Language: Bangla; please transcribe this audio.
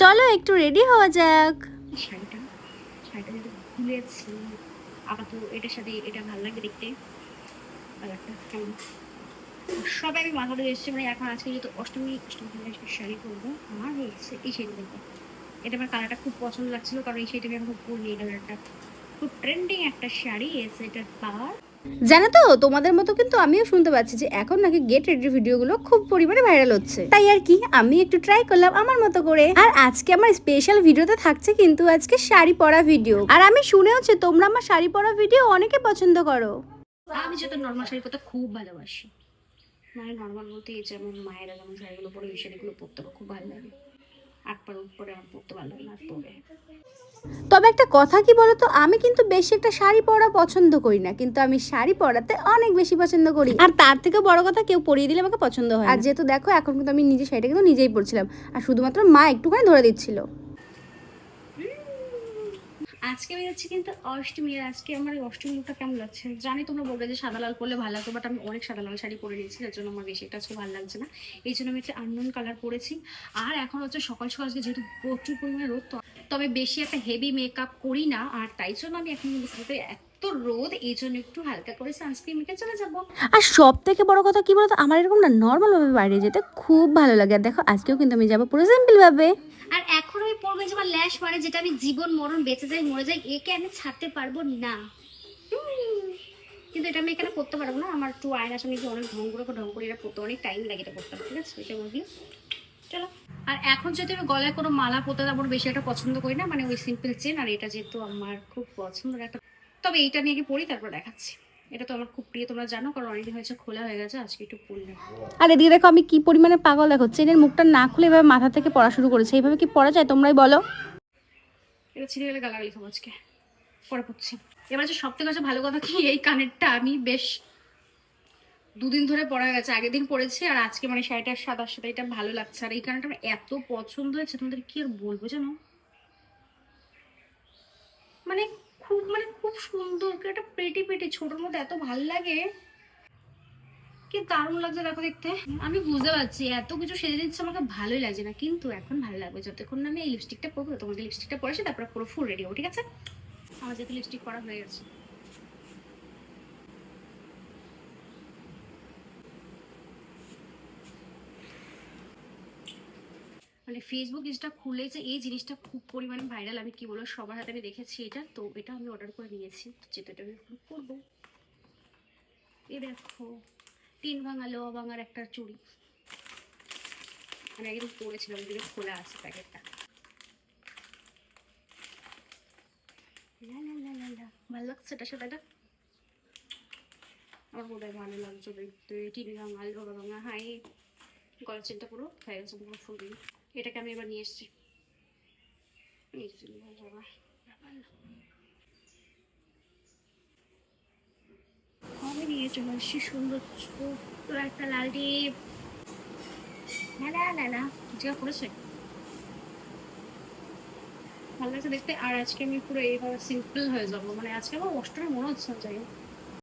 চলো একটু রেডি হওয়া যাক। শাড়িটা শাড়িটা সাথে এটা লাগে দেখতে। সবাই আমি এসেছি মানে এখন আজকে যেহেতু শাড়ি করব আমার এই শাড়ি দেখব এটা আমার কালারটা খুব পছন্দ লাগছিল, কারণ এই শাড়িটা আমি খুব ট্রেন্ডিং একটা শাড়ি এসে এটার পাওয়ার জানো তো তোমাদের মতো কিন্তু আমিও শুনতে পাচ্ছি যে এখন নাকি গেট রেডি ভিডিওগুলো খুব পরিমাণে ভাইরাল হচ্ছে। তাই আর কি আমি একটু ট্রাই করলাম আমার মতো করে। আর আজকে আমার স্পেশাল ভিডিওতে থাকছে কিন্তু আজকে শাড়ি পরা ভিডিও আর আমি শুনেওছি তোমরা আমার শাড়ি পরা ভিডিও অনেকে পছন্দ করো। আমি যত নর্মাল শাড়ি পরতে খুব ভালোবাসি। মানে নর্মাল বলতে এই যেমন মায়েরা যেমন শাড়িগুলো পরে ওই শাড়িগুলো পরতে আমার খুব ভালো লাগে। আট পার উপরে আমার পরতে ভালো লাগে না পরে। তবে একটা কথা কি বলতো? আমি কিন্তু বেশি একটা শাড়ি পরা পছন্দ করি না। কিন্তু আমি শাড়ি পরাতে অনেক বেশি পছন্দ করি। আর তার থেকে বড় কথা কেউ পরিয়ে দিলে আমাকে পছন্দ হয় আর যেহেতু দেখো এখন কিন্তু আমি নিজে শাড়িটা কিন্তু নিজেই পরছিলাম। আর শুধুমাত্র মা একটুখানি ধরে দিচ্ছিল। আজকে আমি যাচ্ছি কিন্তু অষ্টমী। আর আজকে আমার এই অষ্টমী লুকটা কেমন লাগছে? জানি তোমরা বলবে যে সাদা লাল পরলে ভালো লাগতো বাট আমি অনেক সাদা লাল শাড়ি পরে নিয়েছি যার জন্য আমার বেশি একটা আজকে ভালো লাগছে না। এই জন্য আমি একটা আননোন কালার পরেছি। আর এখন হচ্ছে সকাল সকাল আজকে যেহেতু প্রচুর পরিমাণে রোদ তো তবে বেশি একটা হেভি মেকআপ করি না আর তাই জন্য আমি এখন এত রোদ এই জন্য একটু হালকা করে সানস্ক্রিন মেখে চলে যাব। আর সব থেকে বড় কথা কি বলতো? আমার এরকম না নর্মাল ভাবে বাইরে যেতে খুব ভালো লাগে। আর দেখো আজকেও কিন্তু আমি যাব পুরো সিম্পল ভাবে। আর এখন আমি পড়ব যে আমার ল্যাশ মারে যেটা আমি জীবন মরণ বেঁচে যাই মরে যাই একে আমি ছাড়তে পারব না। কিন্তু এটা আমি এখানে করতে পারব না। আমার একটু আয়নার গিয়ে অনেক ঢং করে ঢং করে এটা করতে অনেক টাইম লাগে এটা করতে ঠিক আছে? এটা বলবি চলো। আর এখন যদি আমি গলায় কোনো মালা পোতা আমার বেশি একটা পছন্দ করি না মানে ওই সিম্পল চেন আর এটা যেহেতু আমার খুব পছন্দের একটা তবে এইটা নিয়ে পড়ি তারপর দেখাচ্ছি। এটা তো আমার খুব প্রিয় তোমরা জানো কারণ অনেকদিন হয়েছে খোলা হয়ে গেছে আজকে একটু পড়লাম আর এদিকে দেখো আমি কি পরিমাণে পাগল দেখো চেনের মুখটা না খুলে এভাবে মাথা থেকে পড়া শুরু করেছে। এইভাবে কি পড়া যায় তোমরাই বলো। এটা ছিঁড়ে গেলে গালাগালি খাব আজকে। পরে পড়ছি। এবার যে সব থেকে ভালো কথা কি এই কানেরটা আমি বেশ দুদিন ধরে পরা গেছে, আগের দিন পরেছি আর আজকে মানে শাড়িটার সাদার সাথে এটা ভালো লাগছে। আর এই কারণটা আমার এত পছন্দ হয়েছে, তোমাদের কি আর বলব জানো? মানে খুব মানে খুব সুন্দর একটা পেটি পেটি ছোটোর মধ্যে এত ভালো লাগে। কি দারুণ লাগছে দেখো দেখতে। আমি বুঝতে পারছি, এত কিছু সেজে দিচ্ছে আমাকে ভালোই লাগছে না, কিন্তু এখন ভালো লাগবে। যতক্ষণ না আমি এই লিপস্টিকটা পরবো তোমাকে লিপস্টিকটা পরেছি, তারপরে পুরো ফুল রেডি হব, ঠিক আছে? আমার যেহেতু লিপস্টিক পরা হয়ে গেছে। মানে ফেসবুক ইনস্টা খুললে যে এই জিনিসটা খুব পরিমাণে ভাইরাল আমি কি বলব, সবার হাতে আমি দেখেছি এটা, তো এটা আমি অর্ডার করে নিয়েছি। যেটা এটা আমি করব। এই দেখো, তিন ভাঙা লোয়া ভাঙার একটা চুড়ি। মানে একদম পরেছিলাম দিকে খোলা আছে প্যাকেটটা। ভালো লাগছে এটা সেটা এটা আমার বোধহয় ভালো লাগছে দেখতে তিন ভাঙা লোয়া ভাঙা, হাই, গলার পুরো হয়ে গেছে এটাকে আমি এবার নিয়ে এসেছি। আমি নিয়ে চলে আসছি? সুন্দর ছোট্ট একটা লাল টিপ। না না না না যেটা করেছে। ভালো লাগছে দেখতে। আর আজকে আমি পুরো এইভাবে সিম্পল হয়ে যাব। মানে আজকে আমার অষ্টমী, মনে হচ্ছে যাই।